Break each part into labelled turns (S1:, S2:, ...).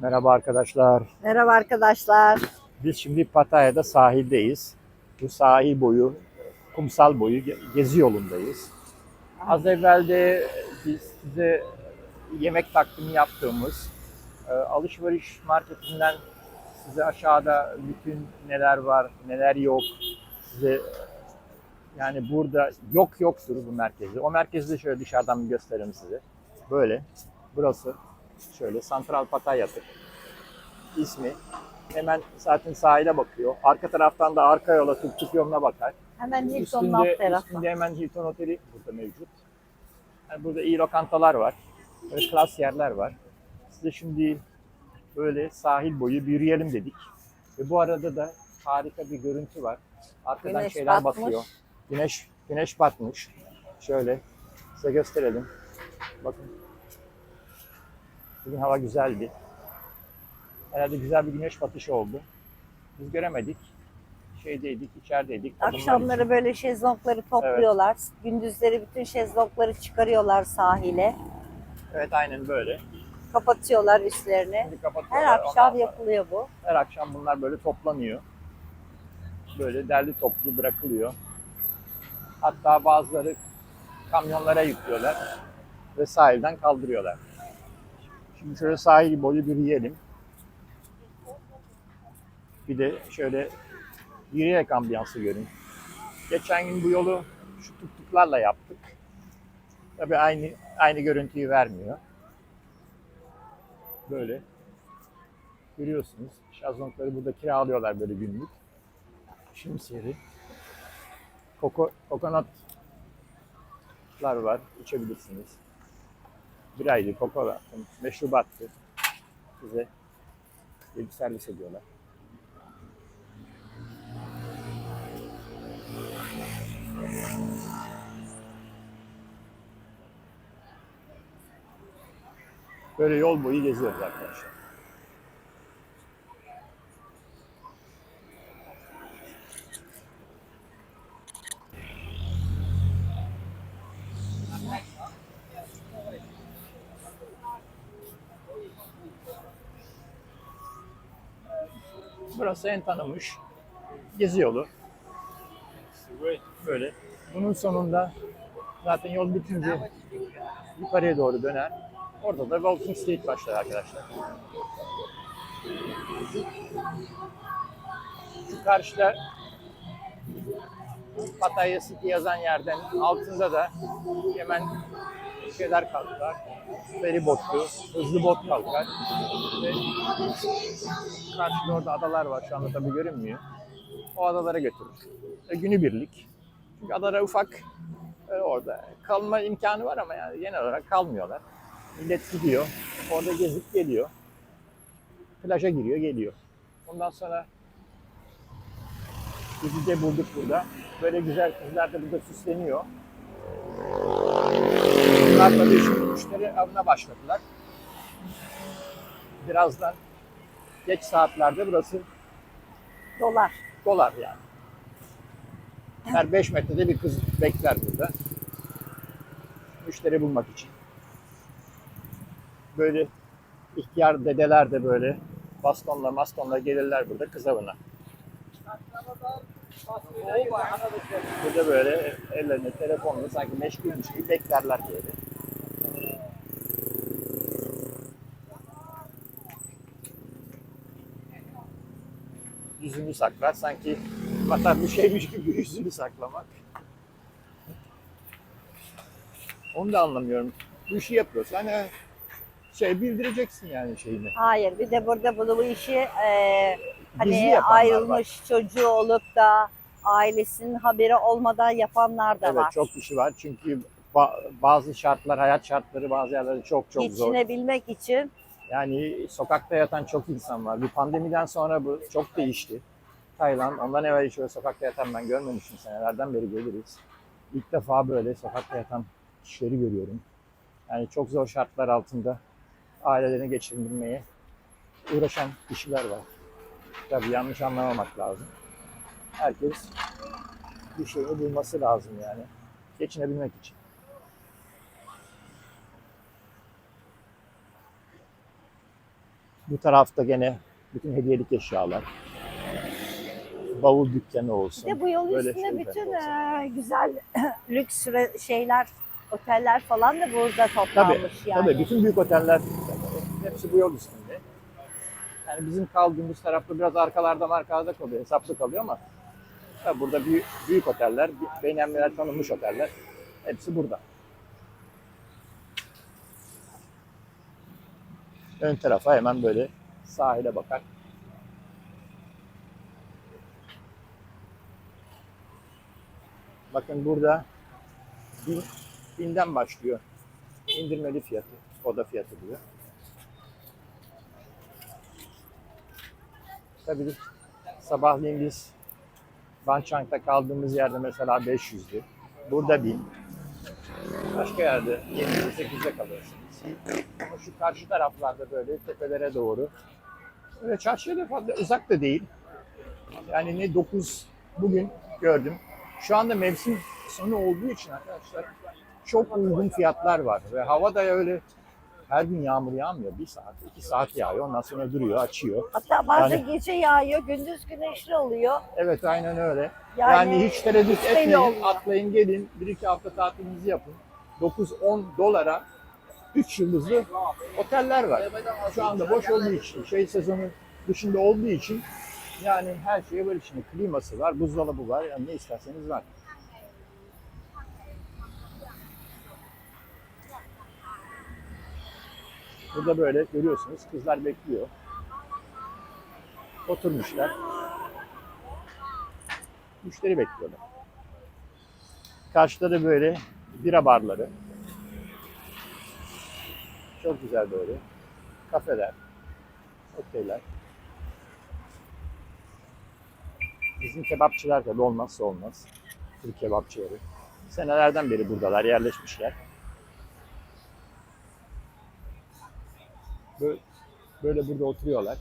S1: Merhaba arkadaşlar.
S2: Merhaba arkadaşlar.
S1: Biz şimdi Pattaya'da sahildeyiz. Bu sahil boyu, kumsal boyu ge- gezi yolundayız. Az evvel de biz size yemek takvimi yaptığımız e, alışveriş marketinden size aşağıda bütün neler var, neler yok size yani burada yok yoktur bu merkezde. O merkezi de şöyle dışarıdan bir göstereyim size. Böyle. Burası şöyle Santral Pattaya'dır. İsmi. Hemen zaten sahile bakıyor. Arka taraftan da arka yola tuk yoluna bakar.
S2: Hemen Hilton'un alt tarafı.
S1: üstünde hemen Hilton Oteli burada mevcut. Yani burada iyi lokantalar var. Böyle klas yerler var. Size şimdi böyle sahil boyu yürüyelim dedik. Ve bu arada da harika bir görüntü var. Arkadan
S2: Güneş
S1: şeyler
S2: batmış.
S1: batıyor. Güneş güneş batmış. Şöyle size gösterelim. Bakın. Bugün hava güzeldi. Herhalde güzel bir güneş batışı oldu. Biz göremedik. Şeydeydik, içerideydik. Kadınlar
S2: Akşamları böyle şezlongları topluyorlar. Gündüzleri bütün şezlongları çıkarıyorlar sahile.
S1: Evet aynen böyle.
S2: Kapatıyorlar üstlerini.
S1: Şimdi kapatıyorlar.
S2: Her akşam yapılıyor bu.
S1: Her akşam bunlar böyle toplanıyor. Böyle derli toplu bırakılıyor. Hatta bazıları kamyonlara yüklüyorlar ve sahilden kaldırıyorlar. Şimdi şöyle sahil boyu bir yiyelim. Bir de şöyle yürüyerek ambiyansı görün. Geçen gün bu yolu şu tuktuklarla yaptık. Tabii aynı aynı görüntüyü vermiyor. Böyle Görüyorsunuz. Şazlongları burada kiralıyorlar böyle günlük. Şimsiyeri. Koko, kokonatlar var. içebilirsiniz. Bir aydı kokonat, meşrubattı. Size bir servis ediyorlar. Böyle yol boyu geziyoruz arkadaşlar. Burası en tanınmış gezi yolu. Böyle. Bunun sonunda zaten yol bitince yukarıya doğru döner. Orada da Walking Street başlar arkadaşlar. Şu karşıda Pattaya City yazan yerden altında da hemen şeyler kalkar. Feribotlu, hızlı bot kalkar. Ve karşıda orada adalar var. Şu anda tabii görünmüyor. O adalara götürür. E, günübirlik. Çünkü adalar ufak. E, orada kalma imkanı var ama yani genel olarak kalmıyorlar. Millet gidiyor. Orada gezip geliyor. Plaja giriyor, geliyor. Ondan sonra bizi de bulduk burada. Böyle güzel kızlar da burada süsleniyor. Bunlar tabii şimdi müşteri avına başladılar. Birazdan geç saatlerde burası
S2: Dolar.
S1: dolar yani. Her 5 metrede bir kız bekler burada. Müşteri bulmak için. Böyle ihtiyar dedeler de böyle bastonla mastonla gelirler burada kız avına. Burada böyle ellerine telefonla sanki meşgulmüş gibi beklerler böyle. Yüzünü saklar sanki vatan bir şeymiş gibi yüzünü saklamak. Onu da anlamıyorum. Bu işi yapıyorsan hani şey bildireceksin yani şeyini.
S2: Hayır bir de burada bunu bu işi e, hani
S1: yapanlar var.
S2: ayrılmış çocuğu olup da ailesinin haberi olmadan yapanlar da
S1: Evet
S2: var.
S1: çok kişi var çünkü ba- bazı şartlar, hayat şartları bazı yerlerde çok çok zor.
S2: Geçinebilmek için
S1: Yani sokakta yatan çok insan var. Bir pandemiden sonra bu çok değişti. Tayland, ondan evvel hiç öyle sokakta yatan ben görmemişim senelerden beri geliriz. İlk defa böyle sokakta yatan kişileri görüyorum. Yani çok zor şartlar altında ailelerini geçindirmeye uğraşan kişiler var. Tabii yanlış anlamamak lazım. Herkes bir şeyini bulması lazım yani. Geçinebilmek için. Bu tarafta gene bütün hediyelik eşyalar. Bavul dükkanı
S2: Bir
S1: olsun.
S2: de bu yol
S1: Böyle
S2: üstünde bütün e, güzel lüks re- şeyler, oteller falan da burada toplanmış yani.
S1: Tabii bütün büyük oteller hepsi bu yol üstünde. Yani bizim kaldığımız tarafta biraz arkalarda markalarda kalıyor, hesaplı kalıyor ama tabii burada büyük, büyük oteller, beğenenler tanınmış oteller hepsi burada. Ön tarafa hemen böyle sahile bakar. Bakın burada bin, binden başlıyor indirmeli fiyatı, oda fiyatı diyor. Tabii sabahleyin biz Bançank'ta kaldığımız yerde mesela 500'dü. Burada 1000. Başka yerde 7'de 8'de kalırsınız. Ama şu karşı taraflarda böyle tepelere doğru. Öyle çarşıya da fazla uzak da değil. Yani ne 9 bugün gördüm. Şu anda mevsim sonu olduğu için arkadaşlar çok uygun fiyatlar var. Ve hava da öyle her gün yağmur yağmıyor. Bir saat, iki saat yağıyor. Ondan sonra duruyor, açıyor.
S2: Hatta bazen
S1: Yani-
S2: gece yağıyor, gündüz güneşli oluyor.
S1: Evet aynen öyle.
S2: Yani,
S1: Yani, hiç tereddüt etmeyin.
S2: olmuyor.
S1: Atlayın gelin. Bir iki hafta tatilinizi yapın. 9-10 dolara 3 yıldızlı oteller var. Şu anda boş olduğu için, şey sezonu dışında olduğu için yani her şeye böyle şimdi kliması var, buzdolabı var. Yani ne isterseniz var. Burada böyle görüyorsunuz kızlar bekliyor. Oturmuşlar. Müşteri bekliyorlar. Karşıda da böyle bira barları. Çok güzel böyle. Kafeler, oteller. Bizim kebapçılar tabii olmazsa olmaz. Türk kebapçıları. Senelerden beri buradalar, yerleşmişler. Böyle, böyle burada oturuyorlar.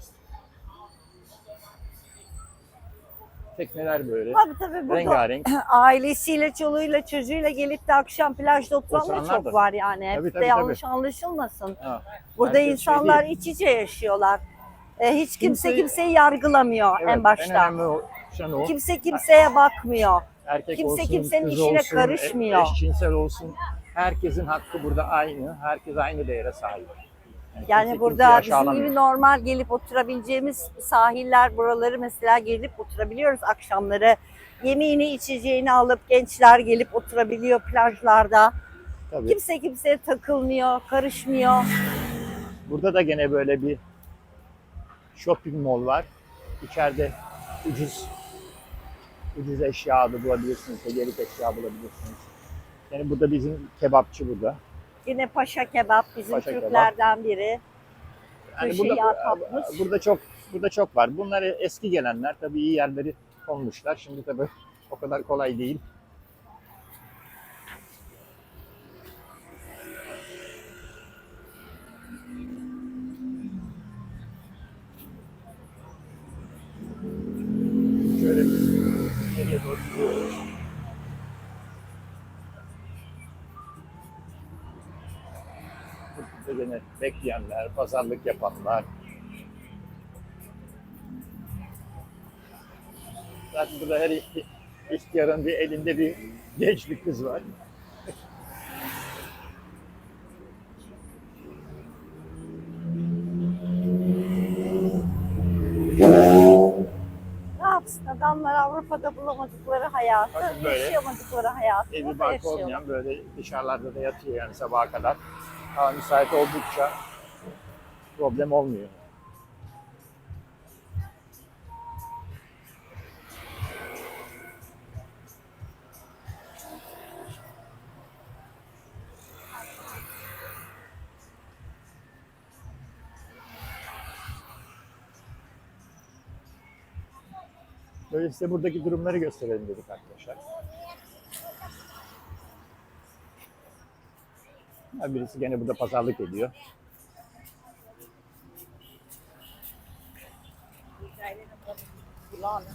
S1: Tekneler böyle.
S2: Tabii tabii burada
S1: Rengarenk.
S2: ailesiyle, çoluğuyla, çocuğuyla gelip de akşam plajda oturan da çok
S1: da.
S2: var yani. Hep
S1: Tabii,
S2: de
S1: tabii,
S2: yanlış anlaşılmasın.
S1: Ha,
S2: Burada
S1: şey
S2: insanlar
S1: değil.
S2: iç içe yaşıyorlar. E, hiç kimse
S1: Kimseyi-
S2: kimseyi yargılamıyor
S1: Evet,
S2: en başta.
S1: şey o.
S2: Kimse kimseye bakmıyor.
S1: Erkek
S2: kimse
S1: olsun,
S2: kimsenin işine
S1: olsun,
S2: karışmıyor.
S1: e- Eşcinsel olsun. Herkesin hakkı burada aynı. Herkes aynı değere sahip.
S2: Yani
S1: kimse
S2: burada bizim gibi normal gelip oturabileceğimiz sahiller buraları mesela gelip oturabiliyoruz akşamları. Yemeğini içeceğini alıp gençler gelip oturabiliyor plajlarda.
S1: Tabii.
S2: Kimse kimseye takılmıyor, karışmıyor.
S1: Burada da gene böyle bir shopping mall var. İçeride ucuz ucuz eşya da bulabilirsiniz. Hediyelik eşya bulabilirsiniz. Yani burada bizim kebapçı burada.
S2: Yine Paşa Kebap bizim
S1: Paşa Kebap.
S2: Türklerden biri.
S1: Yani burada,
S2: atlatmış.
S1: burada çok burada çok var. Bunlar eski gelenler tabii iyi yerleri konmuşlar. Şimdi tabii o kadar kolay değil. Bekleyenler, pazarlık yapanlar. Zaten burada her iht- ihtiyarın bir elinde bir genç bir kız var.
S2: Ne yapsın adamlar Avrupa'da bulamadıkları hayatı,
S1: Bakın böyle.
S2: yaşayamadıkları hayatı
S1: Evi
S2: burada
S1: barkı
S2: yaşıyorlar.
S1: olmayan böyle dışarılarda da yatıyor yani sabaha kadar. Hava müsait oldukça problem olmuyor. Böyle size buradaki durumları gösterelim dedik arkadaşlar. Birisi gene burada pazarlık ediyor. plana.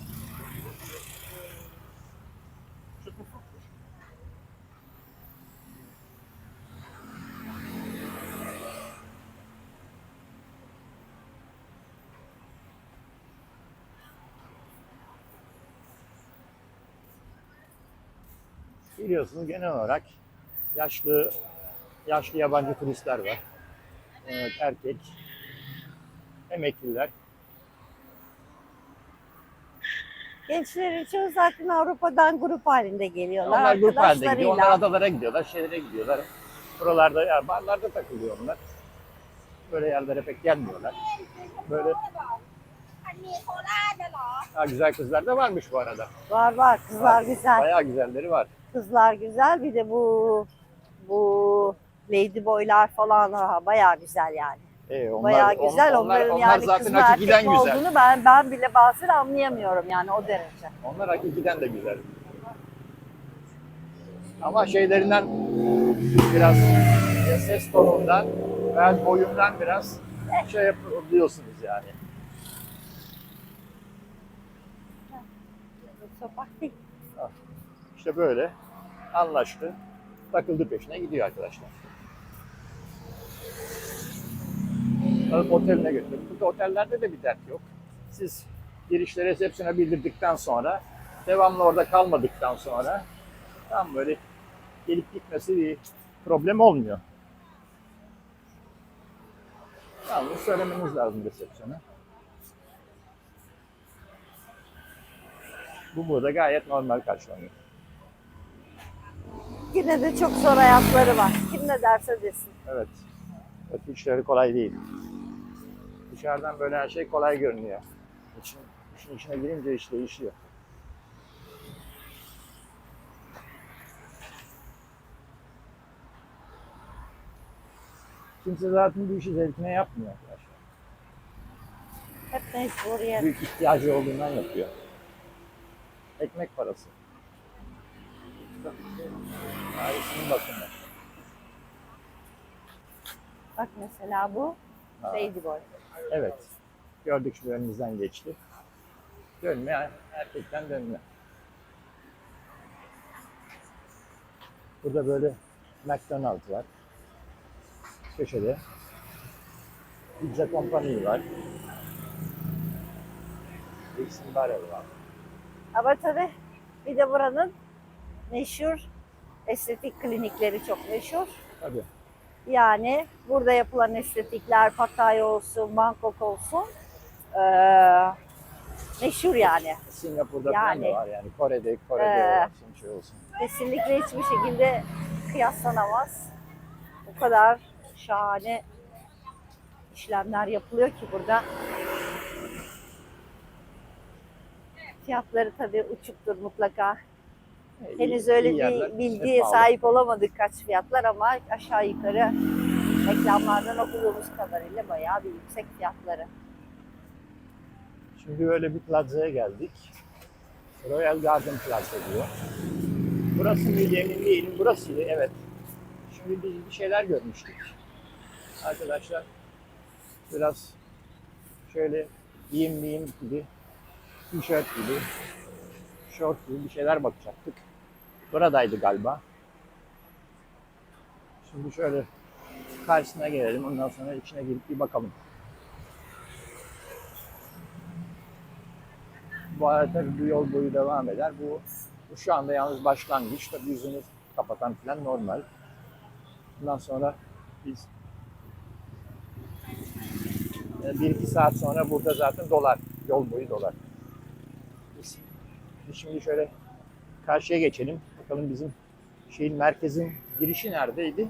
S1: Biliyorsunuz genel olarak yaşlı yaşlı yabancı turistler var. Evet, erkek, emekliler,
S2: Gençlerin çoğu zaten Avrupa'dan grup halinde geliyorlar.
S1: Onlar grup halinde gidiyor. Onlar adalara gidiyorlar, şehre gidiyorlar. Buralarda, yani barlarda takılıyor onlar. Böyle yerlere pek gelmiyorlar. Böyle Ha, güzel kızlar da varmış bu arada.
S2: Var var kızlar var. güzel.
S1: Bayağı güzelleri var.
S2: Kızlar güzel bir de bu bu ladyboylar falan ha, bayağı güzel yani.
S1: Ee, onlar,
S2: bayağı güzel.
S1: on- onlar,
S2: Onların
S1: onlar
S2: yani
S1: zaten
S2: kız mı
S1: hakikiden
S2: erkek mi
S1: güzel.
S2: olduğunu ben ben bile bazen anlayamıyorum yani o derece.
S1: Onlar hakikiden de güzel. Ama şeylerinden biraz ya ses tonundan ve boyundan biraz şey yapabiliyorsunuz yani.
S2: Sokak değil.
S1: İşte böyle anlaştı. Takıldı peşine gidiyor arkadaşlar. Alıp oteline götürdüm. Burada otellerde de bir dert yok. Siz girişte resepsiyona bildirdikten sonra devamlı orada kalmadıktan sonra tam böyle gelip gitmesi bir problem olmuyor. Yalnız söylemeniz lazım resepsiyona. Bu burada gayet normal karşılanıyor.
S2: Yine de çok zor hayatları var. Kim ne derse desin.
S1: Evet. Ötü işleri kolay değil. Dışarıdan böyle her şey kolay görünüyor. İçin, işin içine girince iş değişiyor. Kimse zaten bu işi zevkine yapmıyor arkadaşlar.
S2: Hep mecburiyet.
S1: Büyük ihtiyacı olduğundan yapıyor. Ekmek parası. Ailesinin bakımı.
S2: Bak mesela bu ladyboy.
S1: Evet. Gördük şu önümüzden geçti. Dönme, erkekten dönme. Burada böyle McDonald's var. Köşede. Pizza Company var. Dixon Barrel var.
S2: Ama tabii bir de buranın meşhur estetik klinikleri çok meşhur.
S1: Tabii.
S2: Yani burada yapılan estetikler Pattaya olsun, Bangkok olsun eee, meşhur yani.
S1: Singapur'da falan
S2: Yani.
S1: da var yani. Kore'de, Kore'de
S2: Ee,
S1: olsun, şey olsun.
S2: Kesinlikle hiçbir şekilde kıyaslanamaz. O kadar şahane işlemler yapılıyor ki burada. Fiyatları tabii uçuktur mutlaka.
S1: İyi-
S2: Henüz öyle bir bilgiye sahip olamadık kaç fiyatlar ama aşağı yukarı reklamlardan okuduğumuz kadarıyla bayağı bir yüksek fiyatları.
S1: Şimdi böyle bir plazaya geldik. Royal Garden Plaza diyor. Burası mıydı emin değilim. Burasıydı evet. Şimdi biz bir şeyler görmüştük. Arkadaşlar biraz şöyle giyim giyim gibi, tişört gibi, şort gibi bir şeyler bakacaktık. Buradaydı galiba. Şimdi şöyle karşısına gelelim. Ondan sonra içine girip bir bakalım. Bu arada tabii bu yol boyu devam eder. Bu, bu şu anda yalnız başlangıç. Tabii yüzünü kapatan falan normal. Bundan sonra biz e, bir iki saat sonra burada zaten dolar. Yol boyu dolar. Biz, şimdi şöyle karşıya geçelim. Bakalım bizim şeyin merkezin girişi neredeydi?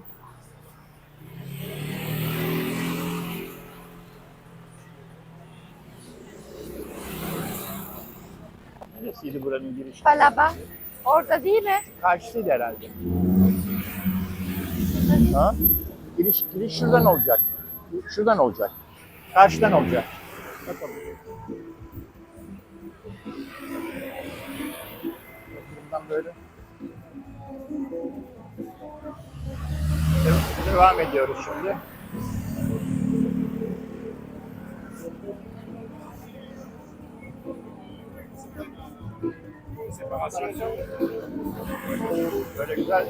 S1: Neresiydi buranın girişi?
S2: Palaba orada değil mi?
S1: Karşısıydı herhalde. Ha? Giriş, giriş şuradan olacak. Şuradan olacak. Karşıdan olacak. Bakalım. Buradan böyle. Devam ediyoruz şimdi. Böyle güzel.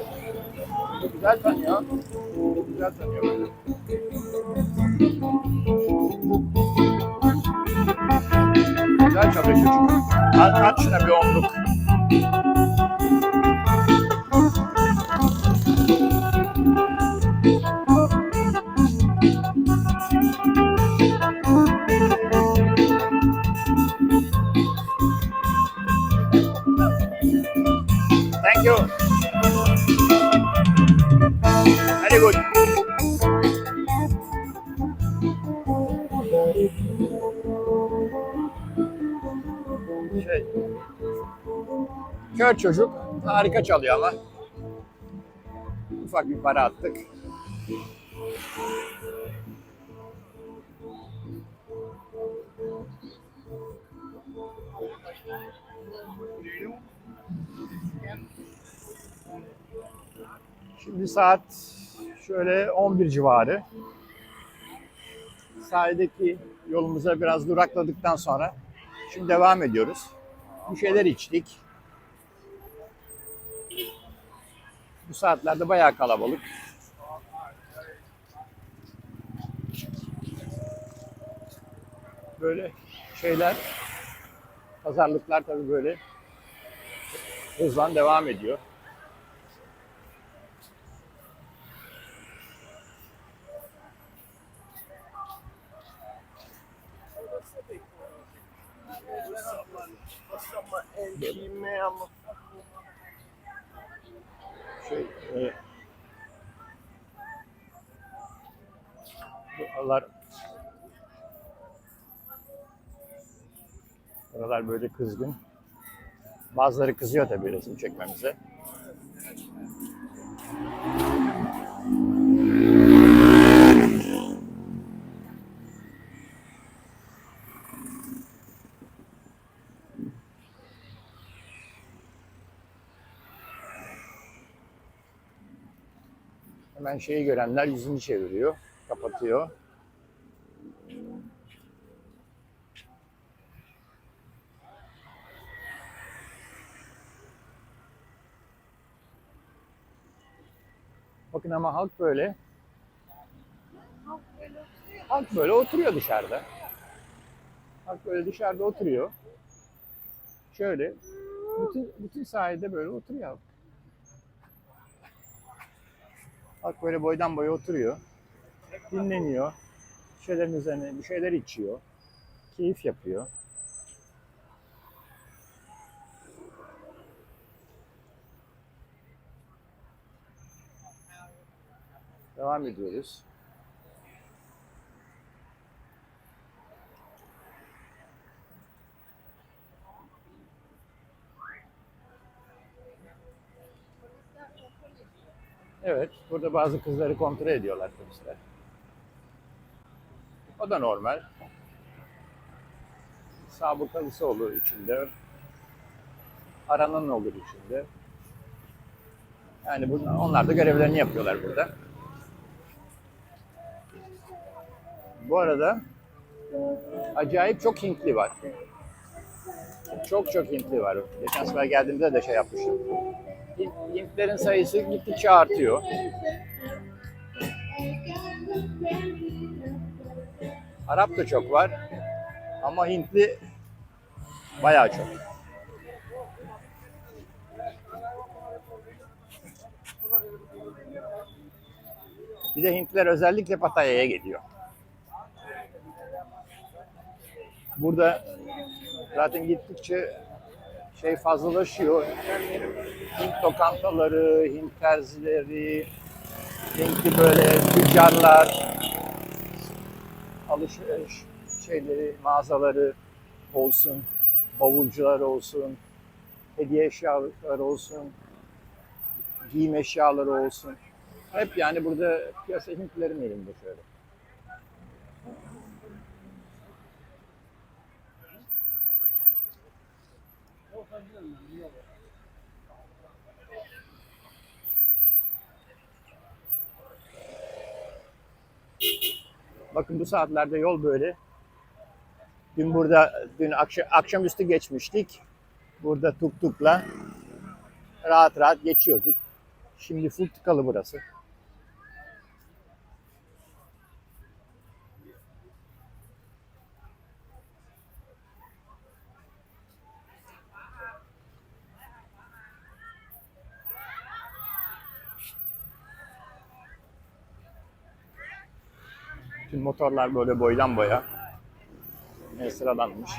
S1: Güzel tanıyor. Güzel tanıyor. Güzel çalışıyor çünkü. At, at şuna bir onluk. Kör çocuk harika çalıyor ama. Ufak bir para attık. Şimdi saat şöyle 11 civarı. Sahildeki yolumuza biraz durakladıktan sonra şimdi devam ediyoruz. Bir şeyler içtik. Bu saatlerde bayağı kalabalık. Böyle şeyler, pazarlıklar tabii böyle hızlan devam ediyor. Şey, e, buralar buralar böyle kızgın. Bazıları kızıyor tabii resim çekmemize. Hemen şeyi görenler yüzünü çeviriyor, kapatıyor. Bakın ama halk böyle. Halk böyle oturuyor dışarıda. Halk böyle dışarıda oturuyor. Şöyle bütün bütün sahilde böyle oturuyor halk. Halk böyle boydan boya oturuyor. Dinleniyor. Bir şeylerin üzerine bir şeyler içiyor. Keyif yapıyor. Devam ediyoruz. Evet, burada bazı kızları kontrol ediyorlar polisler. O da normal. Sabıkalısı olur içinde. Aranan olur içinde. Yani bunlar, onlar da görevlerini yapıyorlar burada. Bu arada acayip çok Hintli var. Çok çok Hintli var. Geçen sefer geldiğimde de şey yapmıştım. Hintlerin sayısı gittikçe artıyor. Arap da çok var. Ama Hintli bayağı çok. Bir de Hintliler özellikle Pattaya'ya geliyor. Burada zaten gittikçe şey fazlalaşıyor. Hint lokantaları, Hint terzileri, Hintli böyle tüccarlar, alışveriş şeyleri, mağazaları olsun, bavulcular olsun, hediye eşyaları olsun, giyim eşyaları olsun. Hep yani burada piyasa Hintlilerin elinde şöyle. Bakın bu saatlerde yol böyle. Dün burada, dün akşam, akşamüstü geçmiştik. Burada tuk tukla rahat rahat geçiyorduk. Şimdi full tıkalı burası. Bütün motorlar böyle boydan boya sıralanmış.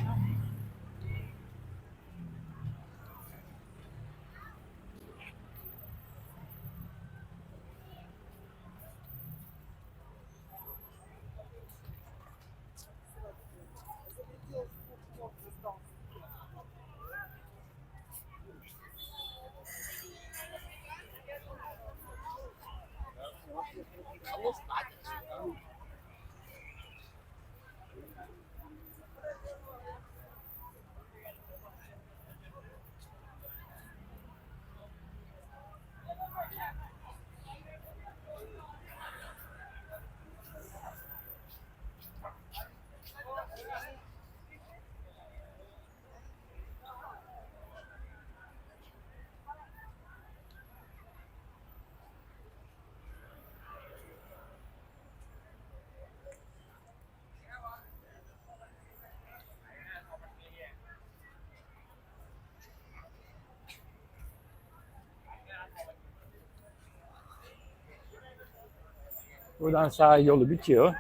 S1: Buradan sahil yolu bitiyor.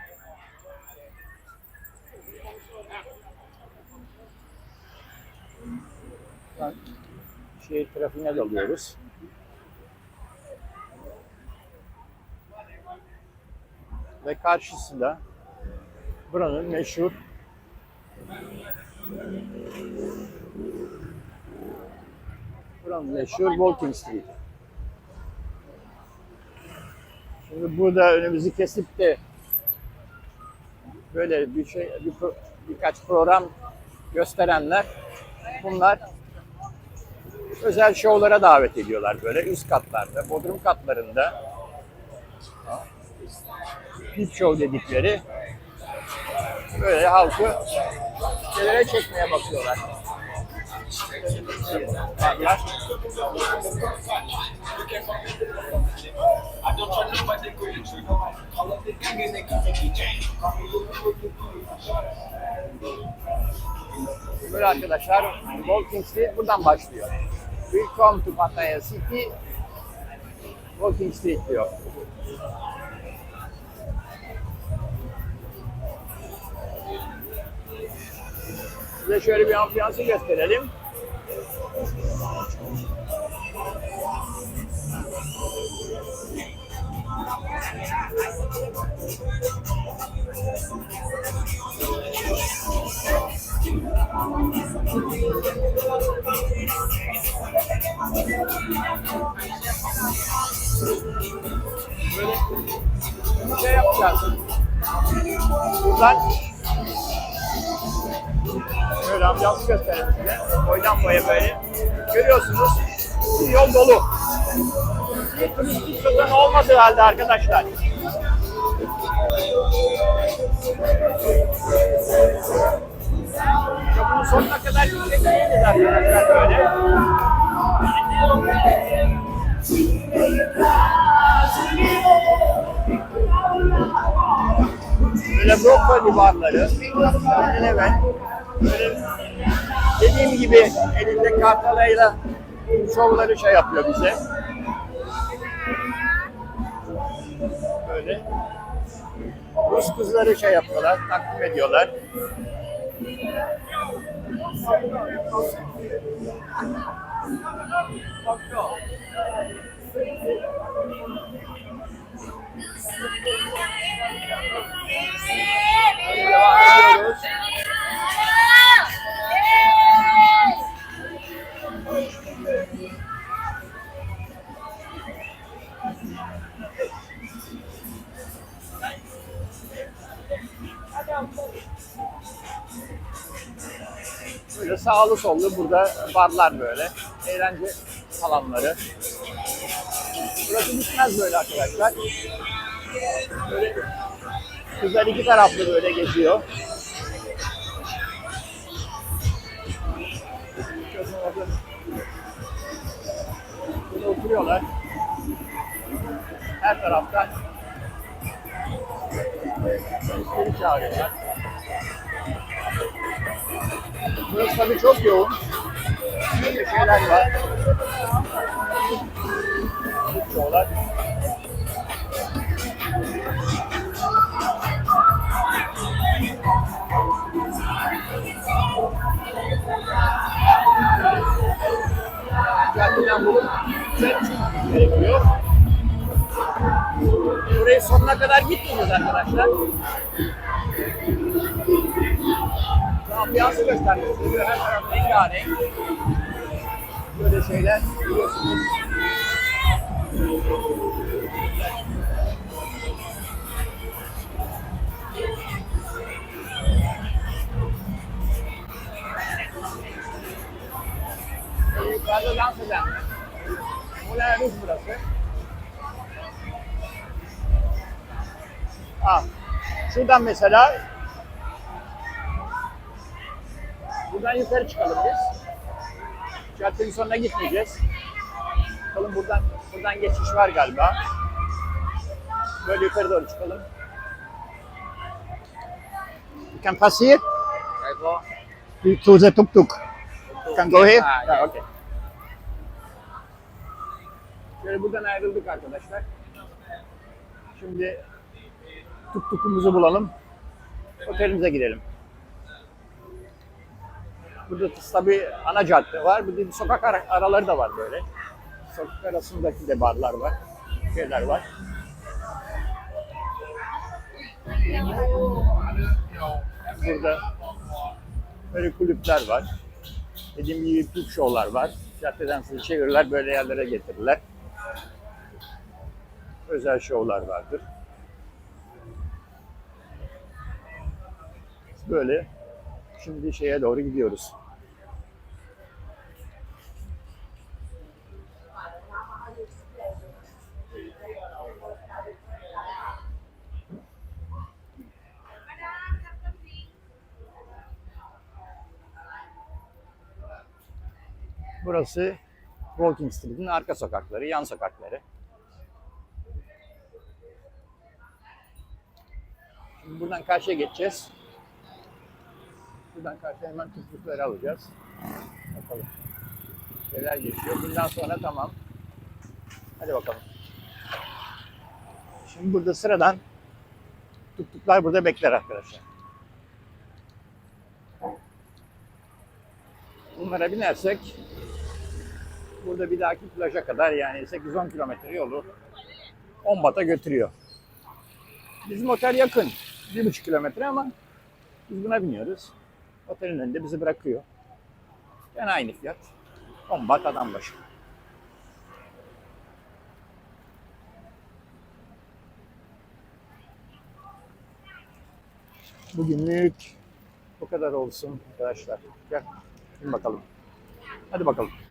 S1: Buradan şehir trafiğine dalıyoruz. Ve karşısında buranın meşhur buranın meşhur Walking Street. Şimdi burada önümüzü kesip de böyle bir şey bir birkaç program gösterenler bunlar özel şovlara davet ediyorlar böyle üst katlarda, bodrum katlarında peep show dedikleri böyle halkı şeylere çekmeye bakıyorlar. Barlar. Böyle arkadaşlar Walking Street buradan başlıyor. Welcome to Pattaya City Walking Street diyor. Size şöyle bir ambiyansı gösterelim. Böyle yapacağız. Buradan Şöyle ambiyansı gösterelim size. Boydan boya böyle. Görüyorsunuz yol dolu. Bir turistik sezon olmadığı halde arkadaşlar. Yolun sonuna kadar gidecek arkadaşlar böyle. Böyle brokoli barları, evet. Böyle dediğim gibi elinde kartalayla şovları şey yapıyor bize. Böyle Rus kızları şey yapıyorlar, takdim ediyorlar. Devam ediyoruz. Böyle sağlı sollu burada barlar böyle. Eğlence alanları. Burası bitmez böyle arkadaşlar. Böyle kızlar iki taraflı böyle geziyor. Burada oturuyorlar. Her taraftan turistleri çağırıyorlar. Burası tabii çok yoğun. Böyle şeyler var. Tutuyorlar. Caddeden bulup gerekiyor. Burayı sonuna kadar gitmeyeceğiz arkadaşlar. Ambiyansı göstermek istiyor. Her taraf rengarenk. Böyle şeyler. Böyle Yukarıda dans edenler. Moulin Rouge burası. Ah, şuradan mesela Buradan yukarı çıkalım biz. Caddenin sonuna gitmeyeceğiz. Bakalım buradan buradan geçiş var galiba. Böyle yukarı doğru çıkalım. You can pass here to the tuk tuk. You can go here. Ha, okay. Şöyle buradan ayrıldık arkadaşlar. Şimdi tuk tukumuzu bulalım. Otelimize gidelim. Burada tabii ana cadde var. Bir de sokak ara- araları da var böyle. Sokak arasındaki de barlar var. Şeyler var. Burada böyle kulüpler var. Dediğim gibi Türk show'lar var. Caddeden sizi çevirirler, böyle yerlere getirirler. Özel şovlar vardır. Böyle şimdi şeye doğru gidiyoruz. Burası Walking Street'in arka sokakları, yan sokakları. Şimdi buradan karşıya geçeceğiz. Buradan karşıya hemen tüplükleri alacağız. Bakalım. Neler geçiyor. Bundan sonra tamam. Hadi bakalım. Şimdi burada sıradan tuktuklar burada bekler arkadaşlar. Bunlara binersek burada bir dahaki plaja kadar yani 8-10 kilometre yolu 10 bata götürüyor. Bizim otel yakın. 1,5 kilometre ama biz buna biniyoruz. Otelin önünde bizi bırakıyor. Yani aynı fiyat. 10 bat adam başı. Bugünlük bu kadar olsun arkadaşlar. Gel. Bakalım. Hadi bakalım.